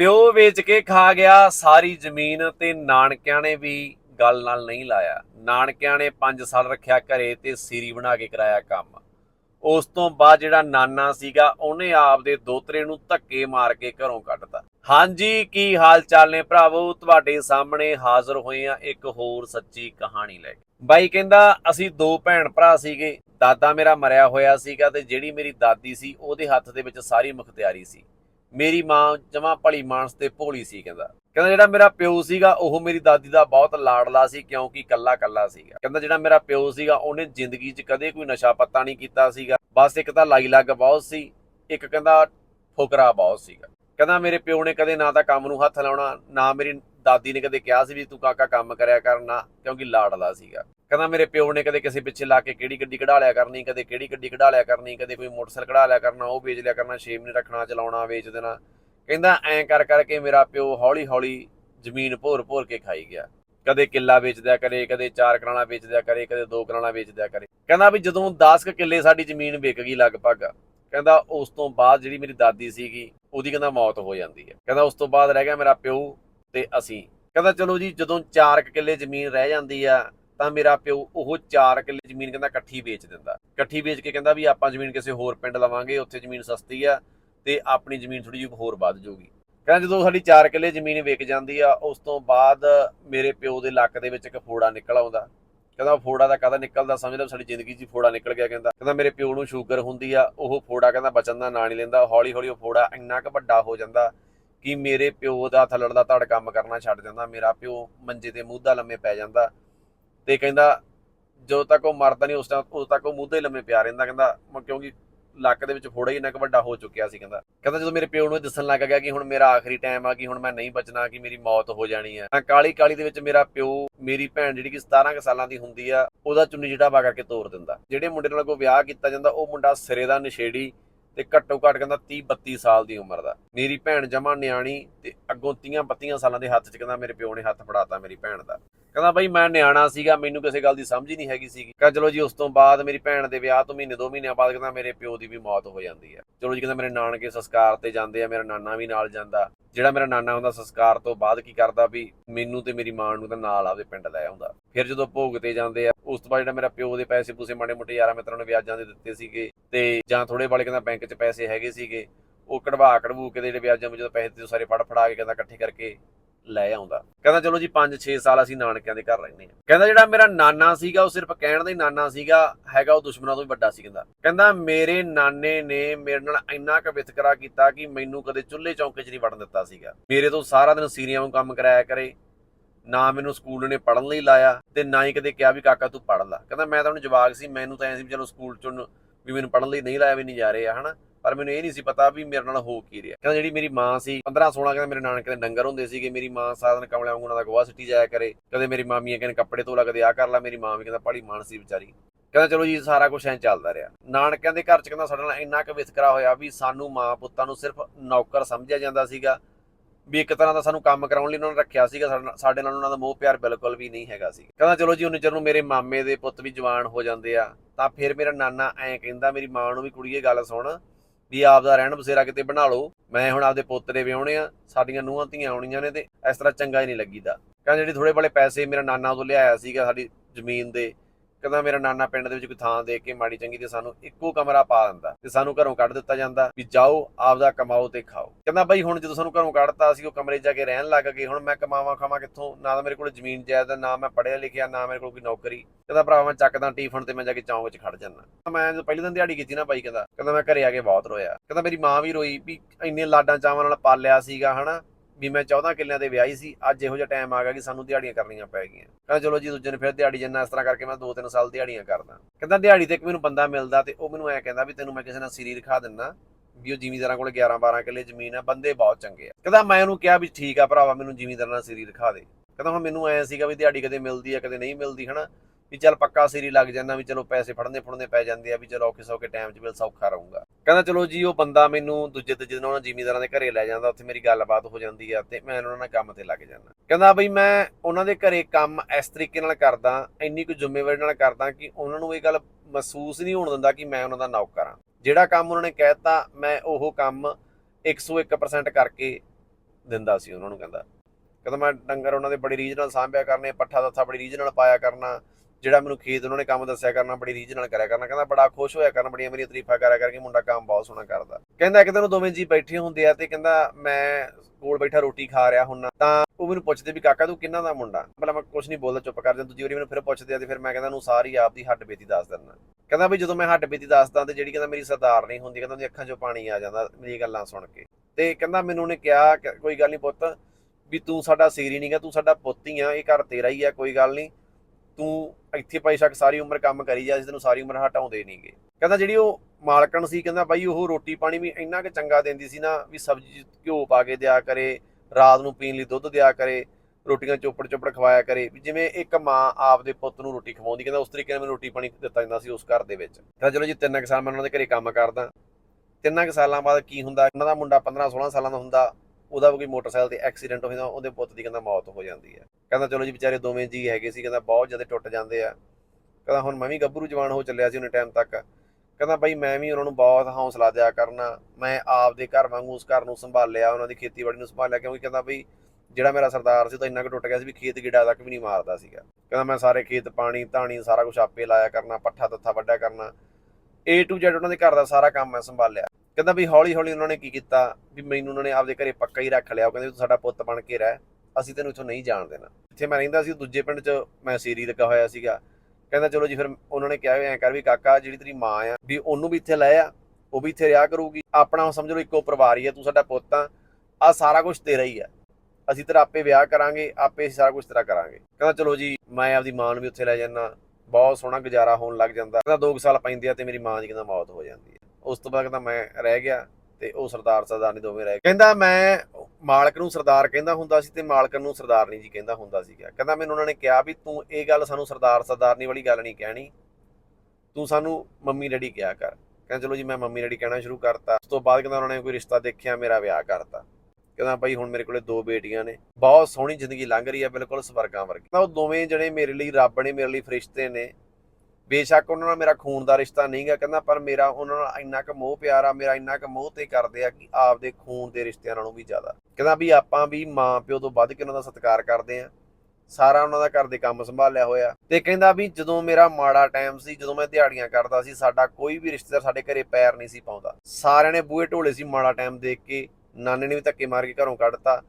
ਪਿਓ ਵੇਚ ਕੇ ਖਾ ਗਿਆ, ਸਾਰੀ ਜ਼ਮੀਨ ਤੇ ਨਾਨਕਿਆਂ ਨੇ ਵੀ ਗੱਲ ਨਾਲ ਨਹੀਂ ਲਾਇਆ। ਨਾਨਕਿਆਂ ਨੇ 5 ਸਾਲ ਰੱਖਿਆ ਘਰੇ ਤੇ ਸੀਰੀ ਬਣਾ ਕੇ ਕਰਾਇਆ ਕੰਮ। ਉਸ ਤੋਂ ਬਾਅਦ ਜਿਹੜਾ ਨਾਨਾ ਸੀਗਾ, ਉਹਨੇ ਆਪਦੇ ਦੋਤਰੇ ਨੂੰ ਧੱਕੇ ਮਾਰ ਕੇ ਘਰੋਂ ਕੱਢਤਾ। ਹਾਂਜੀ, ਕੀ ਹਾਲ ਚਾਲ ਨੇ ਭਰਾਵੋ? ਤੁਹਾਡੇ ਸਾਹਮਣੇ ਹਾਜ਼ਰ ਹੋਏ ਆ ਇੱਕ ਹੋਰ ਸੱਚੀ ਕਹਾਣੀ ਲੈ ਕੇ। ਬਾਈ ਕਹਿੰਦਾ, ਅਸੀਂ ਦੋ ਭੈਣ ਭਰਾ ਸੀਗੇ। ਦਾਦਾ ਮੇਰਾ ਮਰਿਆ ਹੋਇਆ ਸੀਗਾ ਤੇ ਜਿਹੜੀ ਮੇਰੀ ਦਾਦੀ ਸੀ, ਉਹਦੇ ਹੱਥ ਦੇ ਵਿੱਚ ਸਾਰੀ ਮੁਖਤਿਆਰੀ ਸੀ। ਮੇਰੀ ਮਾਂ ਜਮਾ ਭਲੀ ਮਾਨਸ ਤੇ ਭੋਲੀ ਸੀ ਕਹਿੰਦਾ। ਕਹਿੰਦਾ ਜਿਹੜਾ ਮੇਰਾ ਪਿਓ ਸੀਗਾ, ਉਹ ਮੇਰੀ ਦਾਦੀ ਦਾ ਬਹੁਤ ਲਾਡਲਾ ਸੀ ਕਿਉਂਕਿ ਕੱਲਾ ਕੱਲਾ ਸੀਗਾ। ਕਹਿੰਦਾ ਜਿਹੜਾ ਮੇਰਾ ਪਿਓ ਸੀਗਾ, ਉਹਨੇ ਜ਼ਿੰਦਗੀ 'ਚ ਕਦੇ ਕੋਈ ਨਸ਼ਾ ਪੱਤਾ ਨਹੀਂ ਕੀਤਾ ਸੀਗਾ। ਬਸ ਇੱਕ ਤਾਂ ਲਾਈ ਲੱਗ ਬਹੁਤ ਸੀ, ਇੱਕ ਕਹਿੰਦਾ ਫੁਕਰਾ ਬਹੁਤ ਸੀਗਾ। ਕਹਿੰਦਾ ਮੇਰੇ ਪਿਓ ਨੇ ਕਦੇ ਨਾ ਤਾਂ ਕੰਮ ਨੂੰ ਹੱਥ ਲਾਉਣਾ, ਨਾ ਮੇਰੀ ਦਾਦੀ ਨੇ ਕਦੇ ਕਿਹਾ ਸੀ ਵੀ ਤੂੰ ਕਾਕਾ ਕੰਮ ਕਰਿਆ ਕਰਨਾ ਕਿਉਂਕਿ ਲਾਡਲਾ ਸੀਗਾ। ਕਹਿੰਦਾ ਮੇਰੇ ਪਿਓ ਨੇ ਕਦੇ ਕਿਸੇ ਪਿੱਛੇ ਲਾ ਕੇ ਕਿਹੜੀ ਗੱਡੀ ਕਢਾ ਲਿਆ ਕਰਨੀ, ਕਦੇ ਕਿਹੜੀ ਗੱਡੀ ਕਢਾ ਲਿਆ ਕਰਨੀ, ਕਦੇ ਕੋਈ ਮੋਟਰਸਾਈਕਲ ਕਢਾ ਲਿਆ ਕਰਨਾ, ਉਹ ਵੇਚ ਲਿਆ ਕਰਨਾ 6 ਮਹੀਨੇ ਰੱਖਣਾ, ਚਲਾਉਣਾ, ਵੇਚ ਦੇਣਾ। ਕਹਿੰਦਾ ਐਂ ਕਰ ਕਰਕੇ ਮੇਰਾ ਪਿਓ ਹੌਲੀ ਹੌਲੀ ਜ਼ਮੀਨ ਭੋਰ ਭੋਰ ਕੇ ਖਾਈ ਗਿਆ। ਕਦੇ ਕਿੱਲਾ ਵੇਚਦਿਆ ਕਰੇ, ਕਦੇ ਚਾਰ ਕਰਾਣਾ ਵੇਚਦਿਆ ਕਰੇ, ਕਦੇ ਦੋ ਕਰਾਣਾ ਵੇਚਦਿਆ ਕਰੇ। ਕਹਿੰਦਾ ਵੀ ਜਦੋਂ 10 ਕੁ ਕਿੱਲੇ ਸਾਡੀ ਜ਼ਮੀਨ ਵਿਕ ਗਈ ਲਗਭਗ, ਕਹਿੰਦਾ ਉਸ ਤੋਂ ਬਾਅਦ ਜਿਹੜੀ ਮੇਰੀ ਦਾਦੀ ਸੀਗੀ, ਉਹਦੀ ਕਹਿੰਦਾ ਮੌਤ ਹੋ ਜਾਂਦੀ ਹੈ। ਕਹਿੰਦਾ ਉਸ ਤੋਂ ਬਾਅਦ ਰਹਿ ਗਿਆ ਮੇਰਾ ਪਿਓ ਤੇ ਅਸੀਂ ਕਹਿੰਦਾ ਚਲੋ ਜੀ, ਜਦੋਂ 4 ਕਿੱਲੇ ਜ਼ਮੀਨ ਰਹਿ ਜਾਂਦੀ ਆ, ਤਾਂ ਮੇਰਾ ਪਿਓ ਉਹ 4 ਕਿੱਲੇ ਜ਼ਮੀਨ ਕਹਿੰਦਾ ਇਕੱਠੀ ਵੇਚ ਦਿੰਦਾ। ਇਕੱਠੀ ਵੇਚ ਕੇ ਕਹਿੰਦਾ ਵੀ ਆਪਾਂ ਜ਼ਮੀਨ ਕਿਸੇ ਹੋਰ ਪਿੰਡ ਲਵਾਂਗੇ, ਉੱਥੇ ਜ਼ਮੀਨ ਸਸਤੀ ਆ ਤੇ ਆਪਣੀ ਜ਼ਮੀਨ ਥੋੜੀ ਜਿਹੀ ਹੋਰ ਵੱਧ ਜਾਊਗੀ। ਕਹਿੰਦਾ ਜਦੋਂ ਸਾਡੀ 4 ਕਿੱਲੇ ਜ਼ਮੀਨ ਵਿਕ ਜਾਂਦੀ ਆ, ਉਸ ਤੋਂ ਬਾਅਦ ਮੇਰੇ ਪਿਓ ਦੇ ਲੱਕ ਦੇ ਵਿੱਚ ਇੱਕ ਫੋੜਾ ਨਿਕਲ ਆਉਂਦਾ। ਕਹਿੰਦਾ ਉਹ ਫੋੜਾ ਦਾ ਕਦਾ ਨਿਕਲਦਾ ਸਮਝਦਾ ਵੀ ਸਾਡੀ ਜ਼ਿੰਦਗੀ 'ਚ ਹੀ ਫੋੜਾ ਨਿਕਲ ਗਿਆ ਕਹਿੰਦਾ। ਕਹਿੰਦਾ ਮੇਰੇ ਪਿਓ ਨੂੰ ਸ਼ੂਗਰ ਹੁੰਦੀ ਆ, ਉਹ ਫੋੜਾ ਕਹਿੰਦਾ ਬਚਣ ਦਾ ਨਾਂ ਨਹੀਂ ਲੈਂਦਾ ਹੌਲੀ ਹੌਲੀ ਉਹ ਫੋੜਾ ਇੰਨਾ ਕੁ ਵੱਡਾ ਹੋ ਜਾਂਦਾ ਕਿ ਮੇਰੇ ਪਿਓ ਦਾ ਥੱਲੜ ਦਾ ਧੜ ਕੰਮ ਕਰਨਾ ਛੱਡ ਜਾਂਦਾ, ਮੇਰਾ ਪਿਓ ਮੰਜੇ ਤੇ ਮੂਧਾ ਲੰਮੇ ਪੈ ਜਾਂਦਾ ਤੇ ਕਹਿੰਦਾ ਜਦੋਂ ਤੱਕ ਉਹ ਮਰਦਾ ਨਹੀਂ ਉਸ ਟਾਈਮ, ਉਦੋਂ ਤੱਕ ਉਹ ਮੂਧੇ ਲੰਮੇ ਪਿਆ ਰਹਿੰਦਾ, ਕਹਿੰਦਾ ਕਿਉਂਕਿ ਲੱਕ ਦੇ ਵਿੱਚ ਫੋੜਾ ਹੀ ਇੰਨਾ ਵੱਡਾ ਹੋ ਚੁੱਕਿਆ ਸੀ, ਕਹਿੰਦਾ। ਕਹਿੰਦਾ ਜਦੋਂ ਮੇਰੇ ਪਿਓ ਨੂੰ ਇਹ ਦੱਸਣ ਲੱਗ ਗਿਆ ਕਿ ਹੁਣ ਮੇਰਾ ਆਖਰੀ ਟਾਈਮ ਆ, ਕਿ ਹੁਣ ਮੈਂ ਨਹੀਂ ਬਚਣਾ, ਕਿ ਮੇਰੀ ਮੌਤ ਹੋ ਜਾਣੀ ਆ, ਤਾਂ ਕਾਲੀ ਕਾਲੀ ਦੇ ਵਿੱਚ ਮੇਰਾ ਪਿਓ, ਮੇਰੀ ਭੈਣ ਜਿਹੜੀ ਕਿ 17 ਕੁ ਸਾਲਾਂ ਦੀ ਹੁੰਦੀ ਆ, ਉਹਦਾ ਚੁੰਨੀ ਜਿਹੜਾ ਵਾ ਕਰਕੇ ਤੋੜ ਦਿੰਦਾ। ਜਿਹੜੇ ਮੁੰਡੇ ਨਾਲ ਕੋਈ ਵਿਆਹ ਕੀਤਾ ਜਾਂਦਾ, ਉਹ ਮੁੰਡਾ ਸਿਰੇ ਦਾ ਨਸ਼ੇੜੀ ਤੇ ਘੱਟੋ ਘੱਟ ਕਹਿੰਦਾ 30 32 ਸਾਲ ਦੀ ਉਮਰ ਦਾ। ਮੇਰੀ ਭੈਣ ਜਮਾ ਨਿਆਣੀ ਤੇ ਅੱਗੋਂ 30 32 ਸਾਲਾਂ ਦੇ ਹੱਥ 'ਚ ਕਹਿੰਦਾ ਮੇਰੇ ਪਿਓ ਨੇ ਹੱਥ ਫੜਾਤਾ ਮੇਰੀ ਭੈਣ ਦਾ। ਕਹਿੰਦਾ ਬਈ ਮੈਂ ਨਿਆਣਾ ਸੀਗਾ, ਮੈਨੂੰ ਕਿਸੇ ਗੱਲ ਦੀ ਸਮਝ ਹੀ ਨਹੀਂ ਹੈਗੀ ਸੀਗੀ। ਕਹਿੰਦਾ ਚਲੋ ਜੀ, ਉਸ ਤੋਂ ਬਾਅਦ ਮੇਰੀ ਭੈਣ ਦੇ ਵਿਆਹ ਤੋਂ ਮਹੀਨੇ, ਦੋ ਮਹੀਨਿਆਂ ਬਾਅਦ ਕਹਿੰਦਾ ਮੇਰੇ ਪਿਓ ਦੀ ਵੀ ਮੌਤ ਹੋ ਜਾਂਦੀ ਹੈ। ਚਲੋ ਜੀ ਕਹਿੰਦਾ ਮੇਰੇ ਨਾਨਕੇ ਸੰਸਕਾਰ ਤੇ ਜਾਂਦੇ ਆ, ਮੇਰਾ ਨਾਨਾ ਵੀ ਨਾਲ ਜਾਂਦਾ। ਜਿਹੜਾ ਮੇਰਾ ਨਾਨਾ ਹੁੰਦਾ, ਸੰਸਕਾਰ ਤੋਂ ਬਾਅਦ ਕੀ ਕਰਦਾ ਵੀ ਮੈਨੂੰ ਤੇ ਮੇਰੀ ਮਾਂ ਨੂੰ ਤਾਂ ਨਾਲ ਆਪਦੇ ਪਿੰਡ ਲੈ ਆਉਂਦਾ। ਫਿਰ ਜਦੋਂ ਭੋਗ ਤੇ ਜਾਂਦੇ ਆ, ਉਸ ਤੋਂ ਬਾਅਦ ਜਿਹੜਾ ਮੇਰਾ ਪਿਓ ਦੇ ਪੈਸੇ ਪੂਸੇ ਮਾੜੇ ਮੋਟੇ ਯਾਰਾਂ ਮਿੱਤਰਾਂ ਨੂੰ ਵਿਆਜਾਂ ਦੇ ਦਿੱਤੇ ਸੀਗੇ ਤੇ ਜਾਂ ਥੋੜੇ ਵਾਲੇ ਕਹਿੰਦਾ ਬੈਂਕ 'ਚ ਪੈਸੇ ਹੈਗੇ ਸੀਗੇ, ਉਹ ਕਢਵਾ ਕਢਵੂ ਕੇ ਤੇ ਜਿਹੜੇ ਵਿਆਜਾਂ ਵਿੱਚ ਜਦੋਂ ਪੈਸੇ ਤੇ ਸਾਰੇ ਫੜ ਫੜਾ ਕੇ ਕਹਿੰਦਾ ਇਕੱਠੇ ਕਰਕੇ ਲੈ ਆਉਂਦਾ। ਕਹਿੰਦਾ, ਚਲੋ ਜੀ 5-6 ਸਾਲ ਅਸੀਂ ਨਾਨਕਿਆਂ ਦੇ ਘਰ ਰਹਿੰਦੇ ਹਾਂ। ਕਹਿੰਦਾ, ਜਿਹੜਾ ਮੇਰਾ ਨਾਨਾ ਸੀਗਾ, ਉਹ ਸਿਰਫ ਕਹਿਣ ਦਾ ਹੀ ਨਾਨਾ ਸੀਗਾ, ਹੈਗਾ ਉਹ ਦੁਸ਼ਮਣਾਂ ਤੋਂ ਵੀ ਵੱਡਾ ਸੀ ਕਹਿੰਦਾ। ਕਹਿੰਦਾ, ਮੇਰੇ ਨਾਨੇ ਨੇ ਮੇਰੇ ਨਾਲ ਇੰਨਾ ਕੁ ਵਿਤਕਰਾ ਕੀਤਾ ਕਿ ਮੈਨੂੰ ਕਦੇ ਚੁੱਲ੍ਹੇ ਚੌਂਕੇ 'ਚ ਨਹੀਂ ਵੜਨ ਦਿੱਤਾ ਸੀਗਾ। ਮੇਰੇ ਤੋਂ ਸਾਰਾ ਦਿਨ ਸੀਰੀਆਂ ਨੂੰ ਕੰਮ ਕਰਾਇਆ ਕਰੇ, ਨਾ ਮੈਨੂੰ ਸਕੂਲ ਨੇ ਪੜਨ ਲਈ ਲਾਇਆ ਤੇ ਨਾ ਹੀ ਕਦੇ ਕਿਹਾ ਵੀ, ਕਾਕਾ, ਤੂੰ ਪੜ ਲੈ। ਕਹਿੰਦਾ, ਮੈਂ ਤਾਂ ਉਹਨੂੰ ਜਵਾਕ ਸੀ, ਮੈਨੂੰ ਤਾਂ ਐ ਸੀ ਚਲੋ ਸਕੂਲ ਚੋਂ ਵੀ ਮੈਨੂੰ ਪੜਨ ਲਈ ਨਹੀਂ ਲਾਇਆ, ਵੀ ਨਹੀਂ ਜਾ ਰਹੇ ਆ, ਹਨਾ? ਪਰ ਮੈਨੂੰ ਇਹ ਨਹੀਂ ਸੀ ਪਤਾ ਵੀ ਮੇਰੇ ਨਾਲ ਹੋ ਕੀ ਰਿਹਾ। ਕਹਿੰਦਾ ਜਿਹੜੀ ਮੇਰੀ ਮਾਂ ਸੀ 15 16 ਕਹਿੰਦਾ ਮੇਰੇ ਨਾਨਕੇ ਦੇ ਡੰਗਰ ਹੁੰਦੇ ਸੀਗੇ, ਮੇਰੀ ਮਾਂ ਸਾਧਨ ਕਮਲਿਆਂ ਵਾਂਗੂ ਉਹਨਾਂ ਦਾ ਗੋਹਾ ਸਿੱਟੀ ਜਾਇਆ ਕਰੇ। ਕਦੇ ਮੇਰੀ ਮਾਮੀਆਂ ਕਹਿੰਦੇ ਕੱਪੜੇ ਧੋ ਲਾ ਕਦੇ ਆ ਕਰ ਲਾ, ਮੇਰੀ ਮਾਂ ਵੀ ਕਹਿੰਦਾ ਪੜੀ ਮਾਨ ਸੀ ਵਿਚਾਰੀ। ਕਹਿੰਦਾ ਚਲੋ ਜੀ, ਸਾਰਾ ਕੁਝ ਐਂ ਚੱਲਦਾ ਰਿਹਾ। ਨਾਨਕਿਆਂ ਦੇ ਘਰ ਚ ਕਹਿੰਦਾ ਸਾਡੇ ਨਾਲ ਇੰਨਾ ਕੁ ਵਿਤਕਰਾ ਹੋਇਆ ਵੀ ਸਾਨੂੰ ਮਾਂ ਪੁੱਤਾਂ ਨੂੰ ਸਿਰਫ ਨੌਕਰ ਸਮਝਿਆ ਜਾਂਦਾ ਸੀਗਾ। ਵੀ ਇੱਕ ਤਰ੍ਹਾਂ ਦਾ ਸਾਨੂੰ ਕੰਮ ਕਰਾਉਣ ਲਈ ਉਹਨਾਂ ਨੇ ਰੱਖਿਆ ਸੀਗਾ, ਸਾਡੇ ਨਾਲ- ਉਹਨਾਂ ਦਾ ਮੋਹ ਪਿਆਰ ਬਿਲਕੁਲ ਵੀ ਨਹੀਂ ਹੈਗਾ ਸੀ। ਕਹਿੰਦਾ ਚਲੋ ਜੀ ਉਹਨੇ ਜਦੋਂ ਮੇਰੇ ਮਾਮੇ ਦੇ ਪੁੱਤ ਵੀ ਜਵਾਨ ਹੋ ਜਾਂਦੇ ਆ, ਤਾਂ ਫਿਰ ਮੇਰਾ ਨਾਨਾ ਐਂ ਕਹਿੰਦਾ, ਮੇਰੀ ਮਾਂ ਨੂੰ ਵੀ ਕੁੜੀਏ ਗੱਲ ਸੁਣ। ਵੀ ਆਪਦਾ ਰਹਿਣ ਬਸੇਰਾ ਕਿਤੇ ਬਣਾ ਲਓ। ਮੈਂ ਹੁਣ ਆਪਦੇ ਪੋਤਰੇ ਵਿਆਹੁਣੇ ਆ, ਸਾਡੀਆਂ ਨੂੰਹਾਂ ਧੀਆਂ ਆਉਣੀਆਂ ਨੇ ਤੇ ਇਸ ਤਰ੍ਹਾਂ ਚੰਗਾ ਹੀ ਨਹੀਂ ਲੱਗੀਦਾ। ਕਹਿੰਦਾ ਜਿਹੜੀ ਥੋੜੇ ਬੜੇ ਪੈਸੇ ਮੇਰਾ ਨਾਨਾ ਉਦੋਂ ਲਿਆਇਆ ਸੀਗਾ ਸਾਡੀ ਜ਼ਮੀਨ ਦੇ ਕਹਿੰਦਾ ਮੇਰਾ ਨਾਨਾ ਪਿੰਡ ਦੇ ਵਿੱਚ ਕੋਈ ਥਾਂ ਦੇ ਕੇ ਮਾੜੀ ਚੰਗੀ ਤੇ ਸਾਨੂੰ ਇੱਕੋ ਕਮਰਾ ਪਾ ਦਿੰਦਾ ਤੇ ਸਾਨੂੰ ਘਰੋਂ ਕੱਢ ਦਿੱਤਾ ਜਾਂਦਾ ਵੀ ਜਾਓ, ਆਪਦਾ ਕਮਾਓ ਤੇ ਖਾਓ। ਕਹਿੰਦਾ ਬਾਈ ਹੁਣ ਜਦੋਂ ਸਾਨੂੰ ਘਰੋਂ ਕੱਢਤਾ ਅਸੀਂ ਉਹ ਕਮਰੇ ਜਾ ਕੇ ਰਹਿਣ ਲੱਗ ਗਏ, ਹੁਣ ਮੈਂ ਕਮਾਵਾਂ ਖਾਵਾਂ ਕਿੱਥੋਂ? ਨਾ ਤਾਂ ਮੇਰੇ ਕੋਲ ਜ਼ਮੀਨ ਜਾਇਦਾਦ ਨਾ ਮੈਂ ਪੜ੍ਹਿਆ ਲਿਖਿਆ, ਨਾ ਮੇਰੇ ਕੋਲ ਕੋਈ ਨੌਕਰੀ। ਕਹਿੰਦਾ ਭਰਾ ਮੈਂ ਚੱਕਦਾ ਟੀਫਨ ਤੇ ਮੈਂ ਜਾ ਕੇ ਚੌਂਕ 'ਚ ਖੜ ਜਾਂਦਾ। ਮੈਂ ਜਦੋਂ ਪਹਿਲੇ ਦਿਨ ਦਿਹਾੜੀ ਕੀਤੀ ਨਾ ਬਾਈ, ਕਹਿੰਦਾ ਕਹਿੰਦਾ ਮੈਂ ਘਰੇ ਆ ਕੇ ਬਹੁਤ ਰੋਇਆ। ਕਹਿੰਦਾ ਮੇਰੀ ਮਾਂ ਵੀ ਰੋਈ ਵੀ ਇੰਨੇ ਲਾਡਾਂ ਚਾਵਾਂ ਨਾਲ ਪਾਲਿਆ ਸੀਗਾ, ਹਨਾ? ਵੀ ਮੈਂ 14 ਕਿੱਲਿਆਂ ਦੇ ਵਿਆਹੀ ਸੀ, ਅੱਜ ਇਹੋ ਜਿਹਾ ਟਾਈਮ ਆ ਗਿਆ ਕਿ ਸਾਨੂੰ ਦਿਹਾੜੀਆਂ ਕਰਨੀਆਂ ਪੈ ਗਈਆਂ। ਕਹਿੰਦਾ ਚਲੋ ਜੀ, ਦੂਜੇ ਨੇ ਫਿਰ ਦਿਹਾੜੀ ਜੰਨਾ ਇਸ ਤਰ੍ਹਾਂ ਕਰਕੇ ਮੈਂ 2-3 ਸਾਲ ਦਿਹਾੜੀਆਂ ਕਰਦਾ। ਕਹਿੰਦਾ ਦਿਹਾੜੀ ਤੇ ਇੱਕ ਮੈਨੂੰ ਬੰਦਾ ਮਿਲਦਾ ਤੇ ਉਹ ਮੈਨੂੰ ਐ ਕਹਿੰਦਾ ਵੀ ਤੈਨੂੰ ਮੈਂ ਕਿਸੇ ਨਾਲ ਸਿਰੀ ਰਖਾ ਦਿੰਨਾ ਵੀ ਉਹ ਜ਼ਿਮੀਂਦਾਰਾਂ ਕੋਲ 11-12 ਕਿੱਲੇ ਜ਼ਮੀਨ ਆ, ਬੰਦੇ ਬਹੁਤ ਚੰਗੇ ਆ। ਕਹਿੰਦਾ ਮੈਂ ਉਹਨੂੰ ਕਿਹਾ ਵੀ ਠੀਕ ਆ ਭਰਾਵਾ, ਮੈਨੂੰ ਜ਼ਿਮੀਂਦਾਰਾਂ ਨਾਲ ਸਿਰੀ ਰਖਾ ਦੇ। ਕਹਿੰਦਾ ਹੁਣ ਮੈਨੂੰ ਐ ਸੀਗਾ ਵੀ ਦਿਹਾੜੀ ਕਦੇ ਮਿਲਦੀ ਆ, ਕਦੇ ਨਹੀਂ ਮਿਲਦੀ, ਹਨਾ? ਵੀ ਚੱਲ ਪੱਕਾ ਸਿਰੀ ਲੱਗ ਜਾਂਦਾ ਵੀ ਚਲੋ ਪੈਸੇ ਫੜਨੇ ਫੁੜਨੇ ਪੈ ਜਾਂਦੇ ਆ ਵੀ ਚਲੋ ਔਖੇ ਸੌਖੇ ਟਾਈਮ 'ਚ ਵੀ ਸੌਖਾ ਰਹੂੰਗਾ। ਕਹਿੰਦਾ ਚਲੋ ਜੀ, ਉਹ ਬੰਦਾ ਮੈਨੂੰ ਦੂਜੇ ਤੀਜੇ ਦਿਨ ਉਹਨਾਂ ਜ਼ਿਮੀਂਦਾਰਾਂ ਦੇ ਘਰੇ ਲੈ ਜਾਂਦਾ, ਉੱਥੇ ਮੇਰੀ ਗੱਲਬਾਤ ਹੋ ਜਾਂਦੀ ਆ ਤੇ ਮੈਂ ਉਹਨਾਂ ਨਾਲ ਕੰਮ ਤੇ ਲੱਗ ਜਾਂਦਾ। ਕਹਿੰਦਾ ਬਈ ਮੈਂ ਉਹਨਾਂ ਦੇ ਘਰੇ ਕੰਮ ਇਸ ਤਰੀਕੇ ਨਾਲ ਕਰਦਾ, ਇੰਨੀ ਕੁ ਜ਼ਿੰਮੇਵਾਰੀ ਨਾਲ ਕਰਦਾ ਕਿ ਉਹਨਾਂ ਨੂੰ ਇਹ ਗੱਲ ਮਹਿਸੂਸ ਨਹੀਂ ਹੋਣ ਦਿੰਦਾ ਕਿ ਮੈਂ ਉਹਨਾਂ ਦਾ ਨੌਕਰ ਹਾਂ। ਜਿਹੜਾ ਕੰਮ ਉਹਨਾਂ ਨੇ ਕਹਿਤਾ ਮੈਂ ਉਹ ਕੰਮ 101% ਕਰਕੇ ਦਿੰਦਾ ਸੀ ਉਹਨਾਂ ਨੂੰ ਕਹਿੰਦਾ। ਕਹਿੰਦਾ ਮੈਂ ਡੰਗਰ ਉਹਨਾਂ ਦੇ ਬੜੀ ਰੀਝ ਨਾਲ ਸਾਂਭਿਆ ਕਰਨੇ ਪੱਠਾ ਦੱਥਾ ਬੜੀ ਰੀਝ ਨਾਲ ਪਾਇਆ ਕਰਨਾ ਜਿਹੜਾ ਮੈਨੂੰ ਖੇਤ ਉਹਨਾਂ ਨੇ ਕੰਮ ਦੱਸਿਆ ਕਰਨਾ, ਬੜੀ ਰੀਝ ਨਾਲ ਕਰਿਆ ਕਰਨਾ, ਕਹਿੰਦਾ ਬੜਾ ਖੁਸ਼ ਹੋਇਆ ਕਰਨ, ਬੜੀਆਂ ਮੇਰੀਆਂ ਤਾਰੀਫਾਂ ਕਰਿਆ ਕਰਕੇ ਮੁੰਡਾ ਕੰਮ ਬਹੁਤ ਸੋਹਣਾ ਕਰਦਾ। ਕਹਿੰਦਾ ਇੱਕ ਦਿਨ ਉਹ ਦੋਵੇਂ ਜੀ ਬੈਠੇ ਹੁੰਦੇ ਆ ਤੇ ਕਹਿੰਦਾ ਮੈਂ ਕੋਲ ਬੈਠਾ ਰੋਟੀ ਖਾ ਰਿਹਾ ਹੁੰਨਾ, ਤਾਂ ਉਹ ਮੈਨੂੰ ਪੁੱਛਦੇ ਵੀ ਕਾਕਾ ਤੂੰ ਕਿੰਨਾ ਦਾ ਮੁੰਡਾ? ਪਹਿਲਾਂ ਮੈਂ ਕੁਝ ਨਹੀਂ ਬੋਲਦਾ, ਚੁੱਪ ਕਰ ਜਾਂਦਾ ਦੂਜੀ ਵਾਰੀ ਮੈਨੂੰ ਫਿਰ ਪੁੱਛਦੇ ਆ ਤੇ ਫਿਰ ਮੈਂ ਕਹਿੰਦਾ ਉਹਨੂੰ ਸਾਰੀ ਆਪਦੀ ਹੱਡ ਬੇਤੀ ਦੱਸ ਦਿੰਦਾ। ਕਹਿੰਦਾ ਵੀ ਜਦੋਂ ਮੈਂ ਹੱਡ ਬੇਤੀ ਦੱਸਦਾ ਤੇ ਜਿਹੜੀ ਕਹਿੰਦਾ ਮੇਰੀ ਸਰਦਾਰ ਨਹੀਂ ਹੁੰਦੀ, ਕਹਿੰਦਾ ਉਹਦੀ ਅੱਖਾਂ 'ਚੋਂ ਪਾਣੀ ਆ ਜਾਂਦਾ ਮੇਰੀ ਗੱਲਾਂ ਸੁਣ ਕੇ। ਤੇ ਕਹਿੰਦਾ ਮੈਨੂੰ ਉਹਨੇ ਕਿਹਾ ਕੋਈ ਗੱਲ ਨਹੀਂ ਪੁੱਤ, ਵੀ ਤੂੰ ਸਾਡਾ ਸੀਰੀ ਨਹੀਂਗਾ ਤੂੰ ਸਾਡਾ ਪੁੱਤ ਹੀ ਆ, ਇਹ ਘਰ ਤੇਰਾ ਹੀ ਆ, ਕੋਈ ਗੱਲ ਨਹੀਂ ਤੂੰ ਇੱਥੇ ਭਾਈ ਸ਼ੱਕ ਸਾਰੀ ਉਮਰ ਕੰਮ ਕਰੀ ਜਾ, ਅਸੀਂ ਤੈਨੂੰ ਸਾਰੀ ਉਮਰ ਹਟਾਉਂਦੇ ਨਹੀਂਗੇ। ਕਹਿੰਦਾ ਜਿਹੜੀ ਉਹ ਮਾਲਕਣ ਸੀ, ਕਹਿੰਦਾ ਬਾਈ ਉਹ ਰੋਟੀ ਪਾਣੀ ਵੀ ਇੰਨਾ ਕਿ ਚੰਗਾ ਦਿੰਦੀ ਸੀ ਨਾ ਵੀ ਸਬਜ਼ੀ 'ਚ ਘਿਓ ਪਾ ਕੇ ਦਿਆ ਕਰੇ, ਰਾਤ ਨੂੰ ਪੀਣ ਲਈ ਦੁੱਧ ਦਿਆ ਕਰੇ, ਰੋਟੀਆਂ ਚੋਪੜ ਚੋਪੜ ਖਵਾਇਆ ਕਰੇ, ਵੀ ਜਿਵੇਂ ਇੱਕ ਮਾਂ ਆਪਦੇ ਪੁੱਤ ਨੂੰ ਰੋਟੀ ਖਵਾਉਂਦੀ, ਕਹਿੰਦਾ ਉਸ ਤਰੀਕੇ ਨਾਲ ਮੈਨੂੰ ਰੋਟੀ ਪਾਣੀ ਦਿੱਤਾ ਜਾਂਦਾ ਸੀ ਉਸ ਘਰ ਦੇ ਵਿੱਚ। ਕਹਿੰਦਾ ਚਲੋ ਜੀ, ਤਿੰਨ ਕੁ ਸਾਲ ਮੈਂ ਉਹਨਾਂ ਦੇ ਘਰੇ ਕੰਮ ਕਰਦਾ। ਤਿੰਨਾਂ ਕੁ ਸਾਲਾਂ ਬਾਅਦ ਕੀ ਹੁੰਦਾ, ਉਹਨਾਂ ਦਾ ਮੁੰਡਾ 15 16 ਸਾਲਾਂ ਦਾ ਹੁੰਦਾ, ਉਹਦਾ ਵੀ ਕੋਈ ਮੋਟਰਸਾਈਕਲ ਤੇ ਐਕਸੀਡੈਂਟ ਹੋ ਜਾਂਦਾ, ਉਹਦੇ ਪੁੱਤ ਦੀ ਕਹਿੰਦਾ ਮੌਤ ਹੋ ਜਾਂਦੀ ਹੈ। ਕਹਿੰਦਾ ਚਲੋ ਜੀ ਵਿਚਾਰੇ ਦੋਵੇਂ ਜੀ ਹੈਗੇ ਸੀ, ਕਹਿੰਦਾ ਬਹੁਤ ਜ਼ਿਆਦਾ ਟੁੱਟ ਜਾਂਦੇ ਆ। ਕਹਿੰਦਾ ਹੁਣ ਮੈਂ ਵੀ ਗੱਭਰੂ ਜਵਾਨ ਹੋ ਚੱਲਿਆ ਸੀ ਉਹਨੇ ਟਾਈਮ ਤੱਕ। ਕਹਿੰਦਾ ਬਾਈ ਮੈਂ ਵੀ ਉਹਨਾਂ ਨੂੰ ਬਹੁਤ ਹੌਸਲਾ ਦਿਆ ਕਰਨਾ, ਮੈਂ ਆਪਦੇ ਘਰ ਵਾਂਗੂ ਉਸ ਘਰ ਨੂੰ ਸੰਭਾਲਿਆ, ਉਹਨਾਂ ਦੀ ਖੇਤੀਬਾੜੀ ਨੂੰ ਸੰਭਾਲਿਆ, ਕਿਉਂਕਿ ਕਹਿੰਦਾ ਬਈ ਜਿਹੜਾ ਮੇਰਾ ਸਰਦਾਰ ਸੀ ਉਹ ਤਾਂ ਇੰਨਾ ਕੁ ਟੁੱਟ ਗਿਆ ਸੀ ਵੀ ਖੇਤ ਗਿੜਾ ਤੱਕ ਵੀ ਨਹੀਂ ਮਾਰਦਾ ਸੀਗਾ। ਕਹਿੰਦਾ ਮੈਂ ਸਾਰੇ ਖੇਤ ਪਾਣੀ, ਧਾਣੀ, ਸਾਰਾ ਕੁਝ ਆਪੇ ਲਾਇਆ ਕਰਨਾ, ਪੱਠਾ ਤੱਥਾ ਵੱਢਿਆ ਕਰਨਾ। A to Z ਉਹਨਾਂ ਦੇ ਘਰ ਦਾ ਸਾਰਾ ਕੰਮ ਮੈਂ ਸੰਭਾਲਿਆ। ਕਹਿੰਦਾ ਵੀ ਹੌਲੀ ਹੌਲੀ ਉਹਨਾਂ ਨੇ ਕੀ ਕੀਤਾ, ਵੀ ਮੈਨੂੰ ਉਹਨਾਂ ਨੇ ਆਪਦੇ ਘਰੇ ਪੱਕਾ ਹੀ ਰੱਖ ਲਿਆ, ਉਹ ਕਹਿੰਦੇ ਤੂੰ ਸਾਡਾ ਪੁੱਤ ਬਣ ਕੇ ਰਹਿ। ਅਸੀਂ ਤੈਨੂੰ ਇੱਥੋਂ ਨਹੀਂ ਜਾਣ ਦੇਣਾ। ਇੱਥੇ ਮੈਂ ਰਹਿੰਦਾ ਸੀ ਦੂਜੇ ਪਿੰਡ 'ਚ ਮੈਂ ਸੀਰੀ ਲੱਗਾ ਹੋਇਆ ਸੀਗਾ। ਕਹਿੰਦਾ, ਚਲੋ ਜੀ, ਫਿਰ ਉਹਨਾਂ ਨੇ ਕਿਹਾ ਵੀ ਕਰ ਵੀ ਕਾਕਾ, ਜਿਹੜੀ ਤੇਰੀ ਮਾਂ ਆ, ਵੀ ਉਹਨੂੰ ਵੀ ਇੱਥੇ ਲੈ ਆ, ਉਹ ਵੀ ਇੱਥੇ ਰਿਹਾ ਕਰੂਗੀ। ਆਪਣਾ ਸਮਝ ਲਓ, ਇੱਕੋ ਪਰਿਵਾਰ ਹੀ ਆ, ਤੂੰ ਸਾਡਾ ਪੁੱਤ ਆ ਆ ਸਾਰਾ ਕੁਝ ਤੇਰਾ ਹੀ ਆ। ਅਸੀਂ ਤੇਰਾ ਆਪੇ ਵਿਆਹ ਕਰਾਂਗੇ, ਆਪੇ ਸਾਰਾ ਕੁਝ ਤੇਰਾ ਕਰਾਂਗੇ। ਕਹਿੰਦਾ, ਚਲੋ ਜੀ, ਮੈਂ ਆਪਦੀ ਮਾਂ ਨੂੰ ਵੀ ਉੱਥੇ ਲੈ ਜਾਣਾ ਬਹੁਤ ਸੋਹਣਾ ਗੁਜ਼ਾਰਾ ਹੋਣ ਲੱਗ ਜਾਂਦਾ। ਕਹਿੰਦਾ 2 ਸਾਲ ਪੈਂਦੇ ਆ ਤੇ ਮੇਰੀ ਮਾਂ ਦੀ ਕਹਿੰਦਾ ਮੌਤ ਹੋ ਜਾਂਦੀ ਹੈ। ਉਸ ਤੋਂ ਬਾਅਦ ਕਹਿੰਦਾ, ਮੈਂ ਰਹਿ ਗਿਆ ਤੇ ਉਹ ਸਰਦਾਰ ਸਰਦਾਰਨੀ ਦੋਵੇਂ ਰਹਿ ਗਏ। ਕਹਿੰਦਾ, ਮੈਂ ਮਾਲਕ ਨੂੰ ਸਰਦਾਰ ਕਹਿੰਦਾ ਹੁੰਦਾ ਸੀ ਤੇ ਮਾਲਕ ਨੂੰ ਸਰਦਾਰਨੀ ਜੀ ਕਹਿੰਦਾ ਹੁੰਦਾ ਸੀਗਾ ਕਹਿੰਦਾ ਮੈਨੂੰ ਉਹਨਾਂ ਨੇ ਕਿਹਾ ਵੀ ਤੂੰ ਇਹ ਗੱਲ ਸਾਨੂੰ ਸਰਦਾਰ ਸਰਦਾਰਨੀ ਵਾਲੀ ਗੱਲ ਨਹੀਂ ਕਹਿਣੀ। ਤੂੰ ਸਾਨੂੰ ਮੰਮੀ ਡੈਡੀ ਕਿਹਾ ਕਰ। ਕਹਿੰਦਾ ਚਲੋ ਜੀ ਮੈਂ ਮੰਮੀ ਡੈਡੀ ਕਹਿਣਾ ਸ਼ੁਰੂ ਕਰਤਾ। ਉਸ ਤੋਂ ਬਾਅਦ ਕਹਿੰਦਾ ਉਹਨਾਂ ਨੇ ਕੋਈ ਰਿਸ਼ਤਾ ਦੇਖਿਆ, ਮੇਰਾ ਵਿਆਹ ਕਰਤਾ। ਕਹਿੰਦਾ ਭਾਈ ਹੁਣ ਮੇਰੇ ਕੋਲੇ ਦੋ ਬੇਟੀਆਂ ਨੇ। ਬਹੁਤ ਸੋਹਣੀ ਜ਼ਿੰਦਗੀ ਲੰਘ ਰਹੀ ਹੈ, ਬਿਲਕੁਲ ਸਵਰਗਾਂ ਵਰਗੀ। ਤਾਂ ਉਹ ਦੋਵੇਂ ਜਣੇ ਮੇਰੇ ਲਈ ਰੱਬ ਨੇ ਮੇਰੇ ਲਈ ਫਰਿਸ਼ਤੇ ਨੇ। ਬੇਸ਼ੱਕ ਉਹਨਾਂ ਨਾਲ ਮੇਰਾ ਖੂਨ ਦਾ ਰਿਸ਼ਤਾ ਨਹੀਂਗਾ ਕਹਿੰਦਾ, ਪਰ ਮੇਰਾ ਉਹਨਾਂ ਨਾਲ ਇੰਨਾ ਕੁ ਮੋਹ ਪਿਆਰ ਆ, ਮੇਰਾ ਇੰਨਾ ਕੁ ਮੋਹ ਤੇ ਕਰਦੇ ਆ ਕਿ ਆਪਦੇ ਖੂਨ ਦੇ ਰਿਸ਼ਤਿਆਂ ਨਾਲੋਂ ਵੀ ਜ਼ਿਆਦਾ। ਕਹਿੰਦਾ ਵੀ ਆਪਾਂ ਵੀ ਮਾਂ ਪਿਓ ਤੋਂ ਵੱਧ ਕੇ ਉਹਨਾਂ ਦਾ ਸਤਿਕਾਰ ਕਰਦੇ ਆ। ਸਾਰਾ ਉਹਨਾਂ ਦਾ ਘਰ ਦੇ ਕੰਮ ਸੰਭਾਲਿਆ ਹੋਇਆ। ਤੇ ਕਹਿੰਦਾ ਵੀ ਜਦੋਂ ਮੇਰਾ ਮਾੜਾ ਟਾਈਮ ਸੀ, ਜਦੋਂ ਮੈਂ ਦਿਹਾੜੀਆਂ ਕਰਦਾ ਸੀ, ਸਾਡਾ ਕੋਈ ਵੀ ਰਿਸ਼ਤੇਦਾਰ ਸਾਡੇ ਘਰੇ ਪੈਰ ਨਹੀਂ ਸੀ ਪਾਉਂਦਾ। ਸਾਰਿਆਂ ਨੇ ਬੂਹੇ ਢੋਲੇ ਸੀ ਮਾੜਾ ਟਾਈਮ ਦੇਖ ਕੇ, ਨਾਨੇ ਨੇ ਵੀ ਧੱਕੇ ਮਾਰ ਕੇ ਘਰੋਂ ਕੱਢਤਾ।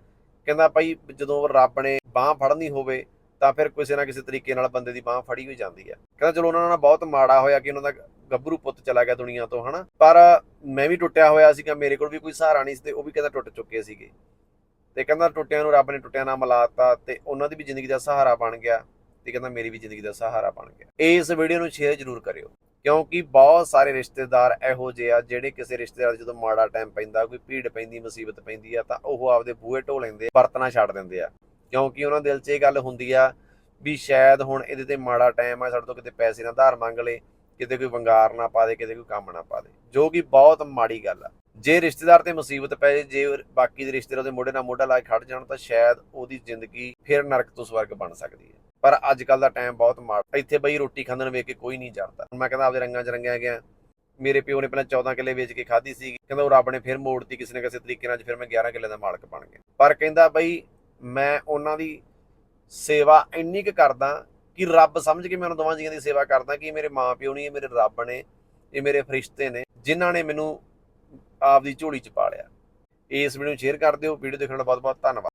ਕਹਿੰਦਾ ਭਾਈ ਜਦੋਂ ਰੱਬ ਨੇ ਬਾਹ ਫੜਨੀ ਹੋਵੇ ਤਾਂ ਫਿਰ ਕਿਸੇ ਨਾ ਕਿਸੇ ਤਰੀਕੇ ਨਾਲ ਬੰਦੇ ਦੀ ਬਾਹ ਫੜੀ ਹੋਈ ਜਾਂਦੀ ਹੈ। ਕਹਿੰਦਾ ਚਲੋ ਉਹਨਾਂ ਨਾਲ ਬਹੁਤ ਮਾੜਾ ਹੋਇਆ ਕਿ ਉਹਨਾਂ ਦਾ ਗੱਭਰੂ ਪੁੱਤ ਚਲਾ ਗਿਆ ਦੁਨੀਆ ਤੋਂ, ਹਨਾ। ਪਰ ਮੈਂ ਵੀ ਟੁੱਟਿਆ ਹੋਇਆ ਸੀਗਾ ਮੇਰੇ ਕੋਲ ਵੀ ਕੋਈ ਸਹਾਰਾ ਨਹੀਂ ਸੀ ਤੇ ਉਹ ਵੀ ਕਹਿੰਦਾ ਟੁੱਟ ਚੁੱਕੇ ਸੀਗੇ। ਤੇ ਕਹਿੰਦਾ ਟੁੱਟਿਆਂ ਨੂੰ ਰੱਬ ਨੇ ਟੁੱਟਿਆਂ ਨਾਲ ਮਿਲਾਤਾ ਤੇ ਉਹਨਾਂ ਦੀ ਵੀ ਜ਼ਿੰਦਗੀ ਦਾ ਸਹਾਰਾ ਬਣ ਗਿਆ ਤੇ ਕਹਿੰਦਾ ਮੇਰੀ ਵੀ ਜ਼ਿੰਦਗੀ ਦਾ ਸਹਾਰਾ ਬਣ ਗਿਆ। ਇਸ ਵੀਡੀਓ ਨੂੰ ਸ਼ੇਅਰ ਜ਼ਰੂਰ ਕਰਿਓ, ਕਿਉਂਕਿ ਬਹੁਤ ਸਾਰੇ ਰਿਸ਼ਤੇਦਾਰ ਇਹੋ ਜਿਹੇ ਆ ਜਿਹੜੇ ਕਿਸੇ ਰਿਸ਼ਤੇਦਾਰ ਜਦੋਂ ਮਾੜਾ ਟਾਈਮ ਪੈਂਦਾ, ਕੋਈ ਭੀੜ ਪੈਂਦੀ, ਮੁਸੀਬਤ ਪੈਂਦੀ ਆ ਤਾਂ ਉਹ ਆਪਦੇ ਬੂਹੇ ਢੋ ਲੈਂਦੇ ਬਰਤਨਾ ਛੱਡ ਦਿੰਦੇ ਆ। ਕਿਉਂਕਿ ਉਹਨਾਂ ਦਿਲ 'ਚ ਇਹ ਗੱਲ ਹੁੰਦੀ ਆ ਵੀ ਸ਼ਾਇਦ ਹੁਣ ਇਹਦੇ ਤੇ ਮਾੜਾ ਟਾਈਮ ਆ, ਸਾਡੇ ਤੋਂ ਕਿਤੇ ਪੈਸੇ ਨਾ ਧਾਰ ਮੰਗ ਲੇ, ਕਿਤੇ ਕੋਈ ਵੰਗਾਰ ਨਾ ਪਾ ਦੇ, ਕਿਤੇ ਕੋਈ ਕੰਮ ਨਾ ਪਾ ਦੇ, ਜੋ ਕਿ ਬਹੁਤ ਮਾੜੀ ਗੱਲ ਆ। ਜੇ ਰਿਸ਼ਤੇਦਾਰ ਤੇ ਮੁਸੀਬਤ ਪੈ ਜੇ ਬਾਕੀ ਦੇ ਰਿਸ਼ਤੇਦਾਰ ਉਹਦੇ ਮੋਢੇ ਨਾਲ ਮੋਢਾ ਲਾ ਕੇ ਖੜ ਜਾਣ, ਤਾਂ ਸ਼ਾਇਦ ਉਹਦੀ ਜ਼ਿੰਦਗੀ ਫਿਰ ਨਰਕ ਤੋਂ ਸਵਰਗ ਬਣ ਸਕਦੀ ਹੈ। ਪਰ ਅੱਜ ਕੱਲ ਦਾ ਟਾਈਮ ਬਹੁਤ ਮਾੜਾ ਇੱਥੇ ਬਈ ਰੋਟੀ ਖਾਂਦਣ ਵੇਖ ਕੇ ਕੋਈ ਨਹੀਂ ਜਰਦਾ। ਮੈਂ ਕਹਿੰਦਾ ਆਪਦੇ ਰੰਗਾਂ 'ਚ ਰੰਗਿਆ ਗਿਆ। ਮੇਰੇ ਪਿਓ ਨੇ ਪਹਿਲਾਂ 14 ਕਿੱਲੇ ਵੇਚ ਕੇ ਖਾਧੀ ਸੀ ਕਹਿੰਦਾ ਉਹ ਰੱਬ ਨੇ ਫਿਰ ਮੋੜਤੀ, ਕਿਸੇ ਨਾ ਕਿਸੇ ਤਰੀਕੇ ਨਾਲ ਫਿਰ ਮੈਂ 11 ਕਿੱਲੇ ਦਾ ਮਾਲਕ ਬਣ ਗਿਆ। ਪਰ ਕਹਿੰਦਾ ਬਈ ਮੈਂ ਉਹਨਾਂ ਦੀ ਸੇਵਾ ਇੰਨੀ ਕੁ ਕਰਦਾ ਕਿ ਰੱਬ ਸਮਝ ਕੇ ਮੈਂ ਉਹਨਾਂ ਦੋਵਾਂ ਜੀਆਂ ਦੀ ਸੇਵਾ ਕਰਦਾ ਕਿ ਇਹ ਮੇਰੇ ਮਾਂ ਪਿਓ ਨਹੀਂ ਇਹ ਮੇਰੇ ਰੱਬ ਨੇ, ਇਹ ਮੇਰੇ ਫਰਿਸ਼ਤੇ ਨੇ, ਜਿਨ੍ਹਾਂ ਨੇ ਮੈਨੂੰ ਆਪਦੀ ਝੋਲੀ 'ਚ ਪਾ ਲਿਆ। ਇਸ ਵੀਡੀਓ ਨੂੰ ਸ਼ੇਅਰ ਕਰ ਦਿਓ, ਵੀਡੀਓ ਦੇਖਣ ਦਾ ਬਹੁਤ ਬਹੁਤ ਧੰਨਵਾਦ।